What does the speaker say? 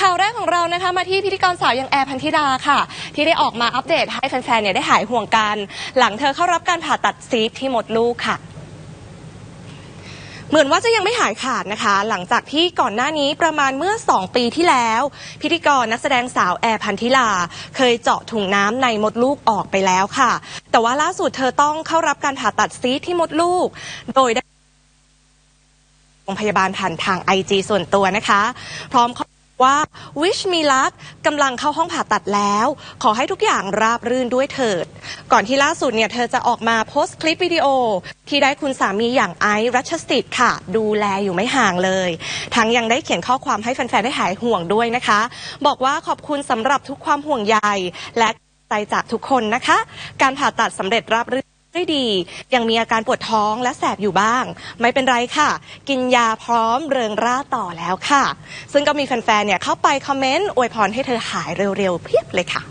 ข่าวแรกของเรานะคะมาที่พิธีกรสาวอย่างแอร์พันธิดาค่ะ ที่ได้ออกมาอัปเดตให้แฟนๆเนี่ยได้หายห่วงกัน หลังเธอเข้ารับการผ่าตัดซีสที่มดลูกค่ะเหมือนว่าจะยังไม่หายขาดนะคะ หลังจากที่ก่อนหน้านี้ประมาณเมื่อ 2 ปีที่แล้ว พิธีกรนักแสดงสาวแอร์พันธิลา เคยเจาะถุงน้ำในมดลูกออกไปแล้วค่ะ แต่ว่าล่าสุดเธอต้องเข้ารับการผ่าตัดซีที่มดลูก โดยได้โรงพยาบาลผ่านทาง IG ส่วนตัวนะคะ พร้อมข้อ ว่า wish me luck กำลังเข้าห้องผ่าตัดแล้ว ขอให้ทุกอย่างราบรื่นด้วยเถิด ก่อนที่ล่าสุดเนี่ยเธอจะออกมาโพสต์คลิปวิดีโอ ที่ได้คุณสามีอย่างไอซ์รัชสิทธิ์ค่ะ ดูแลอยู่ไม่ห่างเลย ทั้งยังได้เขียนข้อความให้แฟน ๆ ได้หายห่วงด้วยนะคะ บอกว่าขอบคุณสำหรับทุกความห่วงใยและใจจากทุกคนนะคะ การผ่าตัดสำเร็จราบรื่น ได้ดี ยังมีอาการปวดท้องและแสบอยู่บ้าง ไม่เป็นไรค่ะ กินยาพร้อมเริงร่าต่อแล้วค่ะ ซึ่งก็มีแฟนๆเนี่ยเข้าไปคอมเมนต์อวยพรให้เธอหายเร็วๆเพียบเลยค่ะ